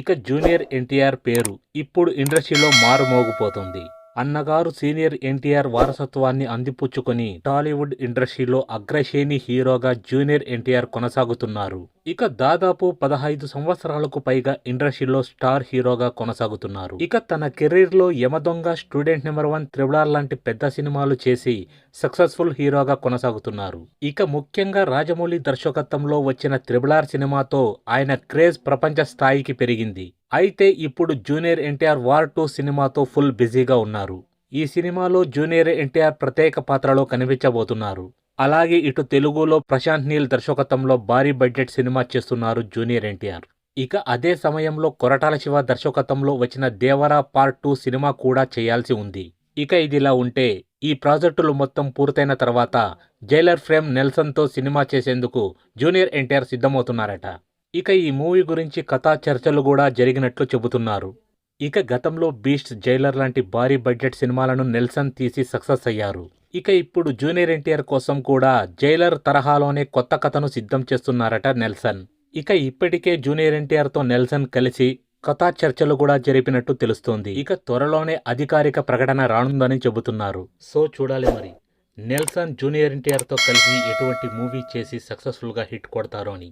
ఇక జూనియర్ ఎన్టీఆర్ పేరు ఇప్పుడు ఇండస్ట్రీలో మారుమోగిపోతుంది. అన్నగారు సీనియర్ ఎన్టీఆర్ వారసత్వాన్ని అందిపుచ్చుకొని టాలీవుడ్ ఇండస్ట్రీలో అగ్రశ్రేణి హీరోగా జూనియర్ ఎన్టీఆర్ కొనసాగుతున్నారు. ఇక దాదాపు పదహైదు సంవత్సరాలకు పైగా ఇండస్ట్రీలో స్టార్ హీరోగా కొనసాగుతున్నారు. ఇక తన కెరీర్లో యమదొంగ స్టూడెంట్ నెంబర్ వన్ త్రిబుడార్ లాంటి పెద్ద సినిమాలు చేసి సక్సెస్ఫుల్ హీరోగా కొనసాగుతున్నారు. ఇక ముఖ్యంగా రాజమౌళి దర్శకత్వంలో వచ్చిన త్రిబులార్ సినిమాతో ఆయన క్రేజ్ ప్రపంచ స్థాయికి పెరిగింది. అయితే ఇప్పుడు జూనియర్ ఎన్టీఆర్ వార్ టూ సినిమాతో ఫుల్ బిజీగా ఉన్నారు. ఈ సినిమాలో జూనియర్ ఎన్టీఆర్ ప్రత్యేక పాత్రలో కనిపించబోతున్నారు. అలాగే ఇటు తెలుగులో ప్రశాంత్ నీల్ దర్శకత్వంలో భారీ బడ్జెట్ సినిమా చేస్తున్నారు జూనియర్ ఎన్టీఆర్. ఇక అదే సమయంలో కొరటాల శివ దర్శకత్వంలో వచ్చిన దేవరా పార్ట్ టూ సినిమా కూడా చేయాల్సి ఉంది. ఇక ఇదిలా ఉంటే ఈ ప్రాజెక్టులు మొత్తం పూర్తయిన తర్వాత జైలర్ ఫ్రేమ్ నెల్సన్తో సినిమా చేసేందుకు జూనియర్ ఎన్టీఆర్ సిద్ధమవుతున్నారట. ఇక ఈ మూవీ గురించి కథా చర్చలు కూడా జరిగినట్లు చెబుతున్నారు. ఇక గతంలో బీస్ట్ జైలర్ లాంటి భారీ బడ్జెట్ సినిమాలను నెల్సన్ తీసి సక్సెస్ అయ్యారు. ఇక ఇప్పుడు జూనియర్ ఎన్టీఆర్ కోసం కూడా జైలర్ తరహాలోనే కొత్త కథను సిద్ధం చేస్తున్నారట నెల్సన్. ఇక ఇప్పటికే జూనియర్ ఎన్టీఆర్తో నెల్సన్ కలిసి కథా చర్చలు కూడా జరిపినట్టు తెలుస్తోంది. ఇక త్వరలోనే అధికారిక ప్రకటన రానుందని చెబుతున్నారు. సో చూడాలి మరి. నెల్సన్ జూనియర్ ఎన్టీఆర్తో కలిసి ఎటువంటి మూవీ చేసి సక్సెస్ఫుల్గా హిట్ కొడతారో అని.